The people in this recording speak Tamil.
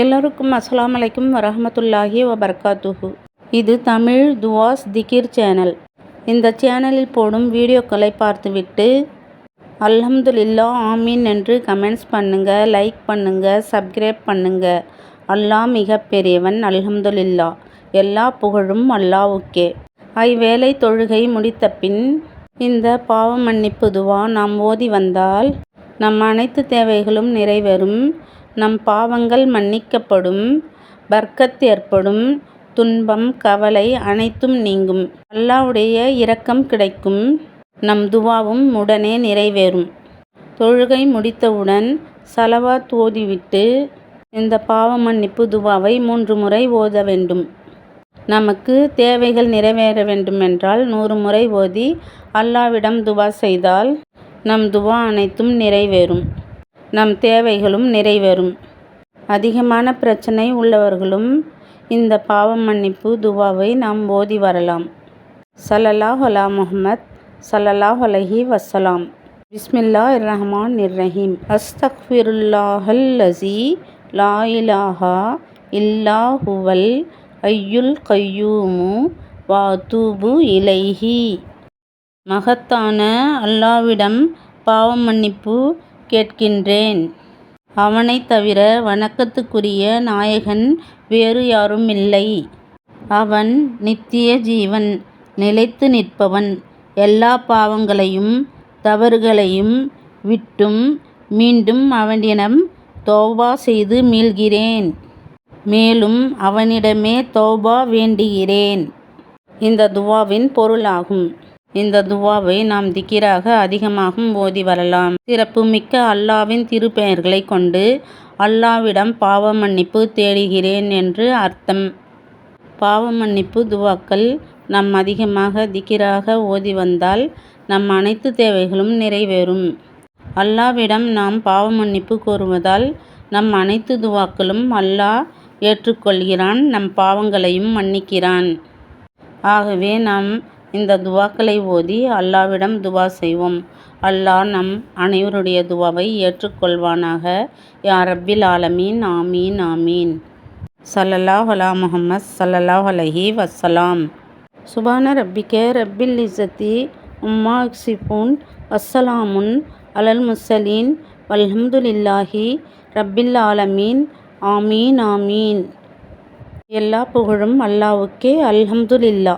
எல்லோருக்கும் அஸ்லாம் வலைக்கும் வரஹ்மத்துல்லாஹி வபர்காத்துஹு. இது தமிழ் துவாஸ் திகிர் சேனல். இந்த சேனலில் போடும் வீடியோக்களை பார்த்துவிட்டு அல்ஹம்துலில்லா ஆமீன் என்று கமெண்ட்ஸ் பண்ணுங்கள் லைக் பண்ணுங்கள் சப்ஸ்கிரைப் பண்ணுங்கள் அல்லாஹ் மிக பெரியவன் அல்ஹம்துலில்லா. எல்லா புகழும் அல்லாஹ்வுக்கே ஐவேளை தொழுகை முடித்த பின் இந்த பாவ மன்னிப்பு துவா நாம் ஓதி வந்தால் நம் அனைத்து தேவைகளும் நிறைவேறும். நம் பாவங்கள் மன்னிக்கப்படும் பர்க்கத் ஏற்படும் துன்பம் கவலை அனைத்தும் நீங்கும். அல்லாஹ்வுடைய இரக்கம் கிடைக்கும். நம் துவாவும் உடனே நிறைவேறும். தொழுகை முடித்தவுடன் ஸலவாத் ஓதிவிட்டு இந்த பாவ மன்னிப்பு துவாவை மூன்று முறை ஓத வேண்டும். நமக்கு தேவைகள் நிறைவேற வேண்டுமென்றால் நூறு முறை ஓதி அல்லாஹ்விடம் துவா செய்தால் நம் துவா அனைத்தும் நிறைவேறும். நம் தேவைகளும் நிறைவேறும். அதிகமான பிரச்சனை உள்ளவர்களும் இந்த பாவ மன்னிப்பு துவாவை நாம் ஓதி வரலாம். ஸல்லல்லாஹு அலா முஹம்மத் ஸல்லல்லாஹு அலைஹி வஸலாம். பிஸ்மில்லா ரஹ்மான் ரஹீம் அஸ்தக்ஃபிருல்லாஹல்லஸி லா இலாஹா இல்லா ஹுவல் ஐயுல் கய்யூமு வாதூபு இலைஹி. மகத்தான அல்லாஹ்விடம் பாவ மன்னிப்பு கேட்கின்றேன். அவனைத் தவிர வணக்கத்துக்குரிய நாயகன் வேறு யாருமில்லை. அவன் நித்திய ஜீவன் நிலைத்து நிற்பவன். எல்லா பாவங்களையும் தவறுகளையும் விட்டும் மீண்டும் அவனிடம் தௌபா செய்து மீள்கிறேன். மேலும் அவனிடமே தௌபா வேண்டுகிறேன். இந்த துவாவின் பொருளாகும். இந்த துவாவை நாம் திக்கிராக அதிகமாகவும் ஓதி வரலாம். சிறப்புமிக்க அல்லாஹ்வின் திருப்பெயர்களை கொண்டு அல்லாஹ்விடம் பாவ மன்னிப்பு தேடுகிறேன் என்று அர்த்தம். பாவ மன்னிப்பு துவாக்கள் நாம் அதிகமாக திக்கிராக ஓதி வந்தால் நம் அனைத்து தேவைகளும் நிறைவேறும். அல்லாஹ்விடம் நாம் பாவ மன்னிப்பு கோருவதால் நம் அனைத்து துவாக்களும் அல்லாஹ் ஏற்றுக்கொள்கிறான் நம் பாவங்களையும் மன்னிக்கிறான். ஆகவே நாம் இந்த துவாக்களை ஓதி அல்லாஹ்விடம் துவா செய்வோம். அல்லாஹ் நம் அனைவருடைய துவாவை ஏற்றுக்கொள்வானாக. யா ரப்பில் ஆலமீன் ஆமீன் ஆமீன். ஸல்லல்லாஹு அலா முஹம்மத் ஸல்லல்லாஹு அலைஹி வசலாம் சுபான ரப்பிக்கே ரப்பில் இசத்தி உம்மா யக்சிஃபூன் வஸ்ஸலாமுன் அலல் முசலீன் வல்ஹம்துலில்லாஹி ரப்பில் ஆலமீன் ஆமீன் ஆமீன். எல்லா புகழும் அல்லாவுக்கே அல்ஹம்துலில்லா